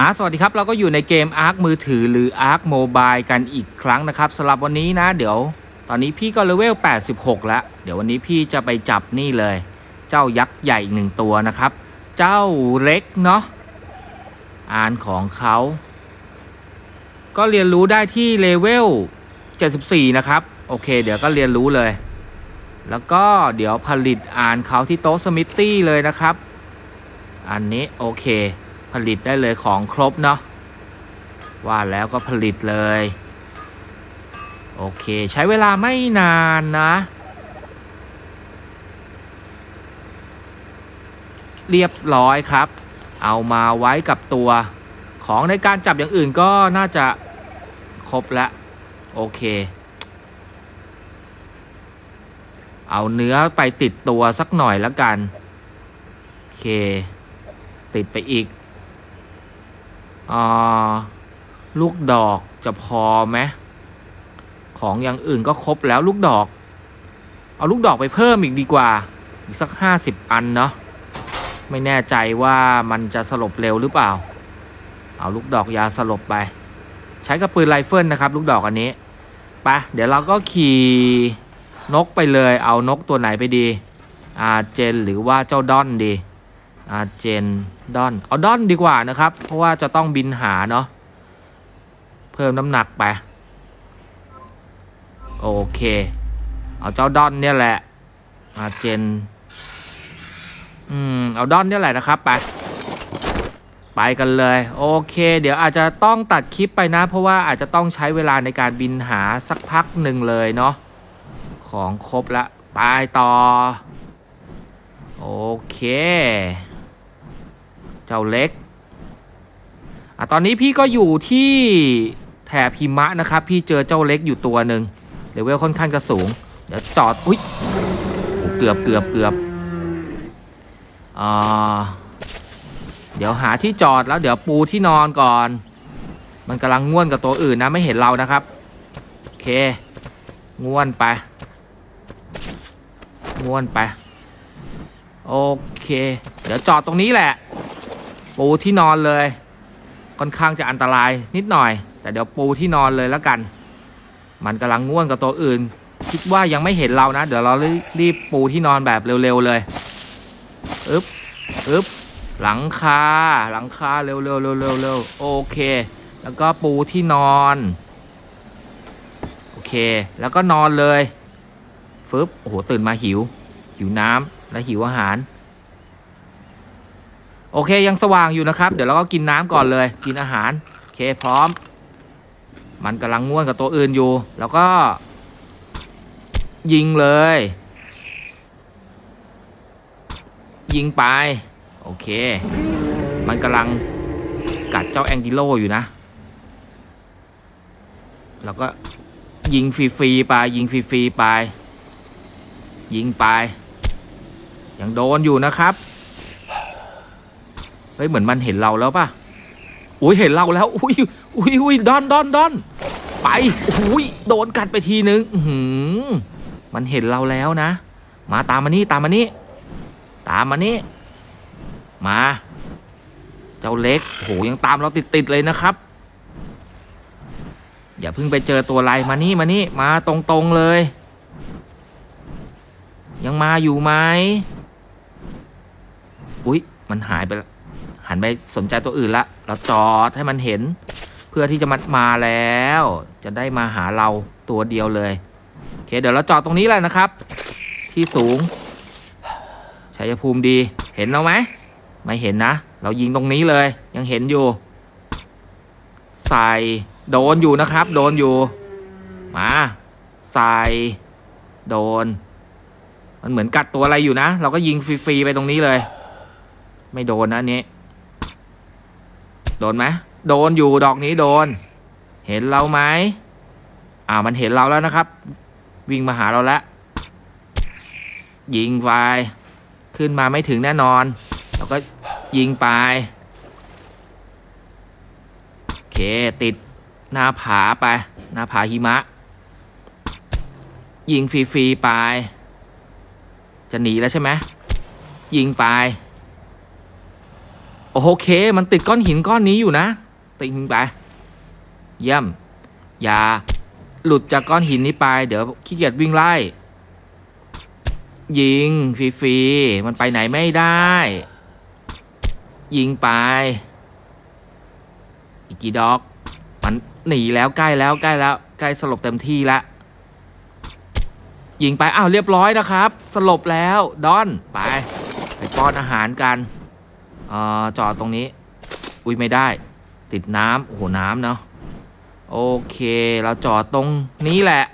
อาสวัสดีครับ เราก็อยู่ในเกม Ark มือถือหรือ Ark Mobile กันอีกครั้งนะครับสำหรับวันนี้นะ เดี๋ยวตอนนี้พี่ก็เลเวล 86 แล้ว เดี๋ยววันนี้พี่จะไปจับนี่เลย เจ้ายักษ์ใหญ่อีกหนึ่งตัวนะครับ เจ้าเล็กเนาะอ่านของเขา ก็เรียนรู้ได้ที่เลเวล 74 นะครับ โอเค เดี๋ยวก็เรียนรู้เลย แล้วก็เดี๋ยวผลิตอ่านเขาที่โต๊ะสมิธตี้เลยนะครับ อันนี้โอเค ลิตได้เลยของครบเนาะว่าแล้วก็ผลิตเลย โอเคใช้เวลาไม่นานนะเรียบร้อยครับ เอามาไว้กับตัวของในการจับอย่างอื่นก็น่าจะครบแล้วโอเค เอาเนื้อไปติดตัวสักหน่อยแล้วกัน โอเค ติดไปอีก ลูกดอกจะพอไหมของอย่างอื่นก็ครบแล้วลูกดอก เอาลูกดอกไปเพิ่มอีกดีกว่า อีกสักห้าสิบอันเนาะไม่แน่ใจว่ามันจะสลบเร็วหรือเปล่า เอาลูกดอกยาสลบไป ใช้กับปืนไรเฟิลนะครับ ลูกดอกอันนี้ไปเดี๋ยวเราก็ขี่นกไปเลย เอานกตัวไหนไปดีอาเจนหรือว่าเจ้าดอนดี อาเจนดอน เอาดอนดีกว่านะครับ เพราะว่าจะต้องบินหาเนาะ เพิ่มน้ำหนักไป โอเค เอาเจ้าดอนเนี่ยแหละ อาเจน อืม เอาดอนเนี่ยแหละนะครับไป ไปกันเลย โอเค เดี๋ยวอาจจะต้องตัดคลิปไปนะ เพราะว่าอาจจะต้องใช้เวลาในการบินหาสักพักหนึ่งเลยเนาะ ของครบละ ไปต่อ โอเค เจ้าเล็กอะตอนนี้พี่ก็อยู่ที่แถบหิมะนะครับ พี่เจอเจ้าเล็กอยู่ตัวหนึ่งเลเวลค่อนข้างจะสูง เดี๋ยวจอด อุ้ยเกือบเกือบเกือบอ่าเดี๋ยวหาที่จอดแล้วเดี๋ยวปูที่นอนก่อน มันกำลังง่วนกับตัวอื่นนะไม่เห็นเรานะครับ โอเค ง่วนไป ง่วนไป โอเค เดี๋ยวจอดตรงนี้แหละ ปูที่นอนเลย ค่อนข้างจะอันตรายนิดหน่อย แต่เดี๋ยวปูที่นอนเลยแล้วกัน มันกำลังง่วนกับตัวอื่น คิดว่ายังไม่เห็นเรานะ เดี๋ยวเรารีบปูที่นอนแบบเร็วๆเลยอึ๊บอึ๊บหลังคาหลังคาเร็วๆเร็วๆเร็วๆโอเค แล้วก็ปูที่นอนโอเค แล้วก็นอนเลยฟึบโอ้โหตื่นมาหิว หิวน้ำและหิวอาหาร โอเคยังสว่างอยู่นะครับ เดี๋ยวเราก็กินน้ำก่อนเลย กินอาหารโอเคพร้อม มันกำลังง่วนกับตัวอื่นอยู่ แล้วก็ ยิงเลย ยิงไป โอเค มันกำลังกัดเจ้าแองกิโลอยู่นะ แล้วก็ยิงฟรีๆไป ยิงฟรีๆไป ยิงไป ยังโดนอยู่นะครับ เฮ้ยเหมือนมันเห็นเราแล้วป่ะอุ้ยเห็นเราแล้วอุ้ยอุ้ยอุ้ยดอนดอนดอนไปอุ้ยโดนกัดไปทีนึงหือมันเห็นเราแล้วนะ มาตามมานี่ตามมานี่ตามมานี่มา เจ้าเล็กโหยังตามเราติดๆเลยนะครับ อย่าเพิ่งไปเจอตัวอะไรมานี่มานี่มาตรงๆเลย ยังมาอยู่ไหมอุ๊ยมันหายไปและ หันไปสนใจตัวอื่นละ เราจอดให้มันเห็น เพื่อที่จะมันมาแล้ว จะได้มาหาเราตัวเดียวเลยโอเคเดี๋ยวเราจอดตรงนี้แหละนะครับ ที่สูงชัยภูมิดีเห็นเราไหมไม่เห็นนะ เรายิงตรงนี้เลย ยังเห็นอยู่ ใส่โดนอยู่นะครับ โดนอยู่ มาใส่โดน มันเหมือนกัดตัวอะไรอยู่นะ เราก็ยิงฟรีๆไปตรงนี้เลย ไม่โดนนะอันนี้ โดนไหมโดนอยู่ดอกนี้โดน เห็นเราไหมอ่ามันเห็นเราแล้วนะครับ วิ่งมาหาเราแล้ว ยิงไปขึ้นมาไม่ถึงแน่นอน เราก็ยิงไปโอเคติดหน้าผาไป หน้าผาหิมะ ยิงฟรีๆไป จะหนีแล้วใช่ไหมยิงไป โอเค มันติดก้อนหินก้อนนี้อยู่นะติงไปเยี่ยม อย่า หลุดจากก้อนหินนี้ไป เดี๋ยวขี้เกียจวิ่งไล่ ยิงฟรีๆมันไปไหนไม่ได้ ยิงไป อีกกี่ดอก มันหนีแล้วใกล้แล้วใกล้แล้ว ใกล้สลบเต็มที่ล้วยิงไป อ้าว เรียบร้อยนะครับ สลบแล้ว ดอน ไป ไปป้อนอาหารกัน อ่อจอดตรงนี้ อุ้ยไม่ได้ ติดน้ำโอ้โหน้ำเนาะโอเคเราจอดตรงนี้แหละ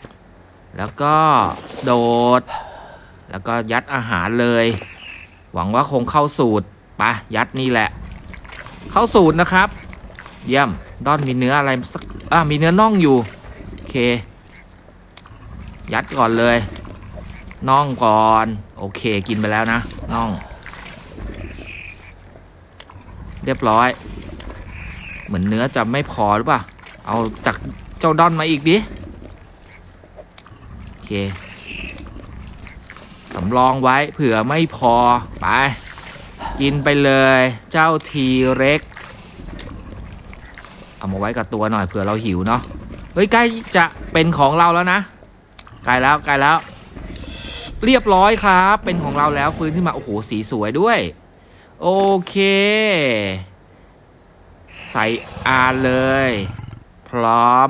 แล้วก็โดด แล้วก็ยัดอาหารเลย หวังว่าคงเข้าสูตรไปะยัดนี่แหละ เข้าสูตรนะครับ เยี่ยมดอนมีเนื้ออะไรสักอ่ามีเนื้อน่องอยู่โอเค ยัดก่อนเลยน่องก่อน โอเคกินไปแล้วนะน่อง เรียบร้อย เหมือนเนื้อจะไม่พอหรือเปล่า เอาจากเจ้าดอนมาอีกดิ โอเค สำรองไว้เผื่อไม่พอ ไป กินไปเลยเจ้าทีเร็ก เอามาไว้กับตัวหน่อยเผื่อเราหิวเนาะ เฮ้ยใกล้จะเป็นของเราแล้วนะใกล้แล้วใกล้แล้ว เรียบร้อยครับ เป็นของเราแล้วฟื้นขึ้นมา โอ้โห สีสวยด้วย โอเค ใส่อาเลย พร้อม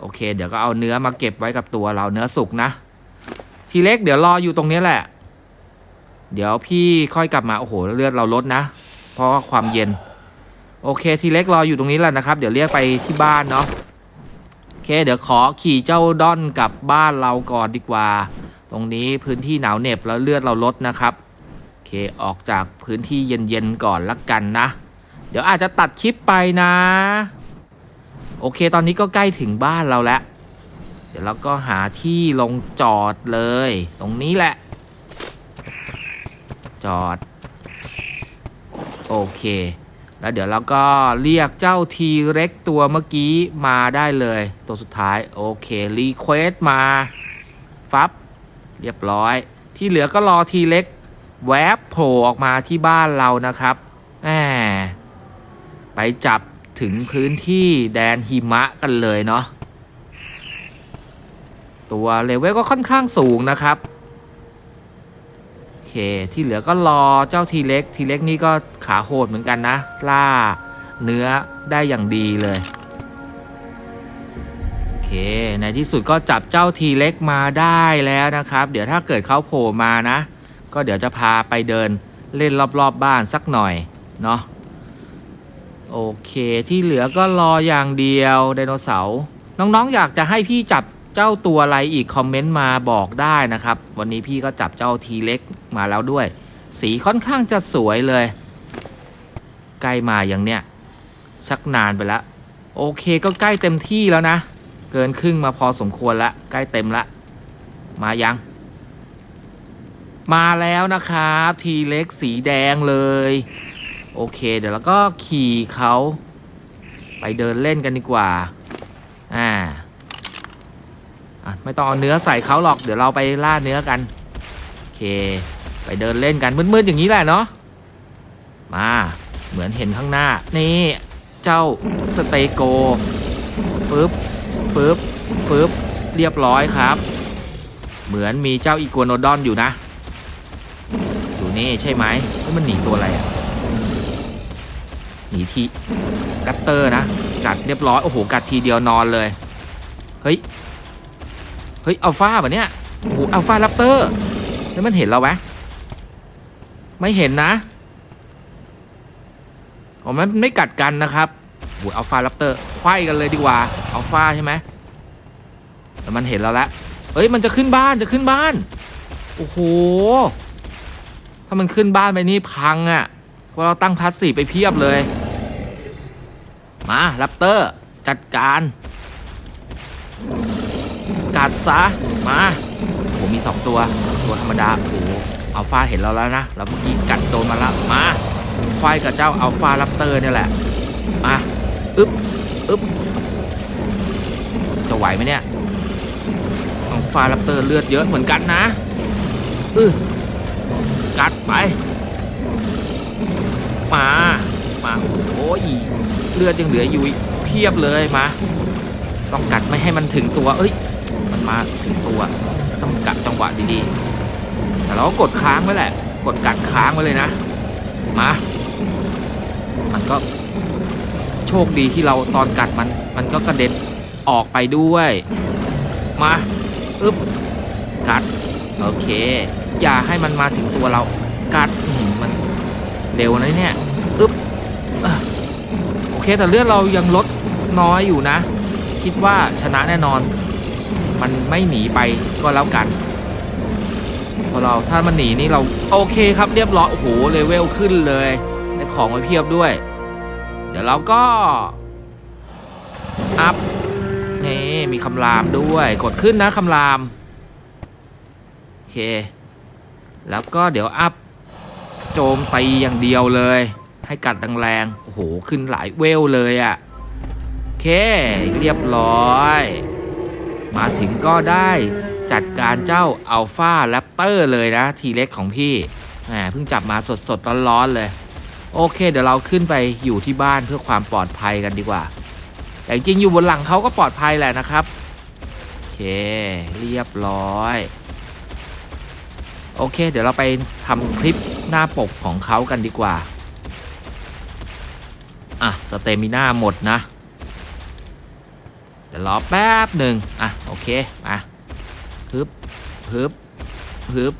โอเค เดี๋ยวก็เอาเนื้อมาเก็บไว้กับตัวเราเนื้อสุกนะ ทีเล็กเดี๋ยวรออยู่ตรงนี้แหละ เดี๋ยวพี่ค่อยกลับมา โอ้โห เลือดเราลดนะ เพราะความเย็น โอเค ทีเล็กรออยู่ตรงนี้แหละนะครับ เดี๋ยวเรียกไปที่บ้านเนาะโอเค เดี๋ยวขอขี่เจ้าดอนกลับบ้านเราก่อนดีกว่า ตรงนี้พื้นที่หนาวเหน็บแล้วเลือดเราลดนะครับ เคออกจากพื้นที่เย็นๆก่อนละกันนะ เดี๋ยวอาจจะตัดคลิปไปนะ โอเคตอนนี้ก็ใกล้ถึงบ้านเราแล้ว เดี๋ยวเราก็หาที่ลงจอดเลย ตรงนี้แหละ จอด โอเค แล้วเดี๋ยวเราก็เรียกเจ้าทีเร็กตัวเมื่อกี้มาได้เลย ตัวสุดท้าย โอเครีเควสมา ฟับ เรียบร้อย ที่เหลือก็รอทีเล็ก แวบโผล่ออกมาที่บ้านเรานะครับแหมไปจับถึงพื้นที่แดนหิมะกันเลยเนาะตัวเลเวลก็ค่อนข้างสูงนะครับโอเคที่เหลือก็รอเจ้าทีเล็กทีเล็กนี่ก็ขาโหดเหมือนกันนะ ล่าเนื้อได้อย่างดีเลยโอเคในที่สุดก็จับเจ้าทีเล็กมาได้แล้วนะครับ เดี๋ยวถ้าเกิดเขาโผล่มานะ ก็เดี๋ยวจะพาไปเดินเล่นรอบๆบบ้านสักหน่อย เนาะโอเคที่เหลือก็รออย่างเดียวไดโนเสาร์น้องๆอยากจะให้พี่จับเจ้าตัวอะไรอีกคอมเมนต์มาบอกได้นะครับ วันนี้พี่ก็จับเจ้าทีเล็กมาแล้วด้วย สีค่อนข้างจะสวยเลย ใกล้มาอย่างเนี้ยชักนานไปแล้วโอเคก็ใกล้เต็มที่แล้วนะ เกินครึ่งมาพอสมควรละใกล้เต็มละ มายัง มาแล้วนะครับทีเล็กสีแดงเลย โอเค เดี๋ยวเราก็ขี่เขาไปเดินเล่นกันดีกว่า อ่าไม่ต้องเอาเนื้อใส่เขาหรอก เดี๋ยวเราไปล่าเนื้อกัน โอเค ไปเดินเล่นกันมืดๆอย่างนี้แหละเนาะ มาเหมือนเห็นข้างหน้า นี่ เจ้าสเตโกฟึบฟึบฟึบเรียบร้อยครับ เหมือนมีเจ้าอีกัวโนดอนอยู่นะ นี่ใช่ไหมเฮ้ยมันหนีตัวอะไรอะหนีทีแรปเตอร์นะ กัดเรียบร้อยโอ้โหกัดทีเดียวนอนเลย เฮ้ย เฮ้ยอัลฟาปะเนี่ยโอ้โหอัลฟาแรปเตอร์ แล้วมันเห็นเราไหมไม่เห็นนะอ๋อมันไม่กัดกันนะครับโอ้โหอัลฟาแรปเตอร์ไขว้กันเลยดีกว่าอัลฟาใช่ไหมแต่มันเห็นเราแล้วเอ้ยมันจะขึ้นบ้านจะขึ้นบ้าน โอ้โห ถ้ามันขึ้นบ้านไปนี่พังอะ่ะเพราะเราตั้งพาสซีไปเพียบเลย มาแรปเตอร์จัดการ กัดซะ มาผมมีสองตัวตัวธรรมดาโอ้โหอัลฟาเห็นเราแล้วนะเราเมื่อกี้กัดโดนมาล้วมาควายกับเจ้าอัลฟาแรปเตอร์เนี่ยแหละมาอึ๊บอึ๊บจะไหวไหมเนี่ยอัลฟาแรปเตอร์เลือดเยอะเหมือนกันนะอือ กัดไป มา มาโอ้ยเลือดยังเหลืออยู่อีกเพียบเลยมา ต้องกัดไม่ให้มันถึงตัว เอ้ย มันมาถึงตัว ต้องกัดจังหวะดีๆแต่เราก็กดค้างไว้แหละ กดกัดค้างไว้เลยนะ มา มันก็โชคดีที่เราตอนกัดมัน มันก็กระเด็นออกไปด้วย มา อึ๊บ กัด โอเค อย่าให้มันมาถึงตัวเรากัดมันเร็วนะเนี่ยอึ๊บอโอเคแต่เลือดเรายังลดน้อยอยู่นะ คิดว่าชนะแน่นอน มันไม่หนีไปก็แล้วกันพอเราถ้ามันหนีนี่เราโอเคครับเรียบร้อยโอ้โหเลเวลขึ้นเลยได้ของมาเพียบด้วย เดี๋ยวเราก็อัพนี่มีคำรามด้วยกดขึ้นนะคำราม โอเค แล้วก็เดี๋ยวอัพโจมตีอย่างเดียวเลย ให้กัดแรงๆโอ้โห ขึ้นหลายเวลเลยอะ่ะโอเค เรียบร้อย มาถึงก็ได้จัดการเจ้าอัลฟาแรปเตอร์เลยนะ ทีเล็กของพี่แหมเพิ่งจับมาสดๆร้อนๆเลย โอเค เดี๋ยวเราขึ้นไปอยู่ที่บ้านเพื่อความปลอดภัยกันดีกว่า แต่จริงๆอยู่บนหลังเขาก็ปลอดภัยแหละนะครับ โอเค เรียบร้อย โอเค เดี๋ยวเราไปทำคลิปหน้าปกของเขากันดีกว่า อะ สเตมิน่าหมดนะ เดี๋ยวรอแป๊บหนึ่งอะ โอเค มาฮึบฮึบฮึบ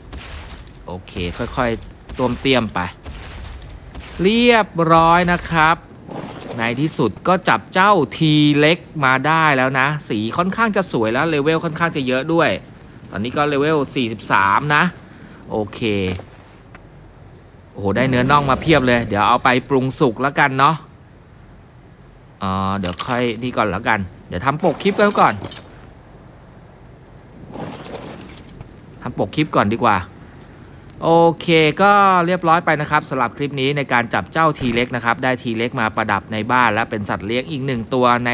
โอเค ค่อยๆตวมเตรียมไป เรียบร้อยนะครับ ในที่สุดก็จับเจ้าทีเล็กมาได้แล้วนะ สีค่อนข้างจะสวยแล้วเลเวลค่อนข้างจะเยอะด้วย ตอนนี้ก็เลเวล 43 นะ โอเคโอ้โหได้เนื้อน่องมาเพียบเลย เดี๋ยวเอาไปปรุงสุกแล้วกันเนาะอ่าเดี๋ยวค่อยนี่ก่อนแล้วกัน เดี๋ยวทำปกคลิปกันก่อนทำปกคลิปก่อนดีกว่า โอเคก็เรียบร้อยไปนะครับสำหรับคลิปนี้ในการจับเจ้าทีเล็กนะครับ ได้ทีเล็กมาประดับในบ้านและเป็นสัตว์เลี้ยงอีกหนึ่งตัวใน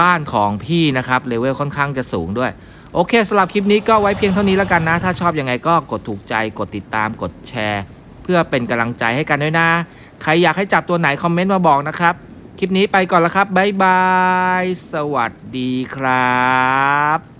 บ้านของพี่นะครับเลเวลค่อนข้างจะสูงด้วย โอเคสำหรับคลิปนี้ก็ไว้เพียงเท่านี้แล้วกันนะ ถ้าชอบยังไงก็กดถูกใจกดติดตามกดแชร์ เพื่อเป็นกำลังใจให้กันด้วยนะ ใครอยากให้จับตัวไหนคอมเมนต์มาบอกนะครับ คลิปนี้ไปก่อนแล้วครับบ๊ายบาย สวัสดีครับ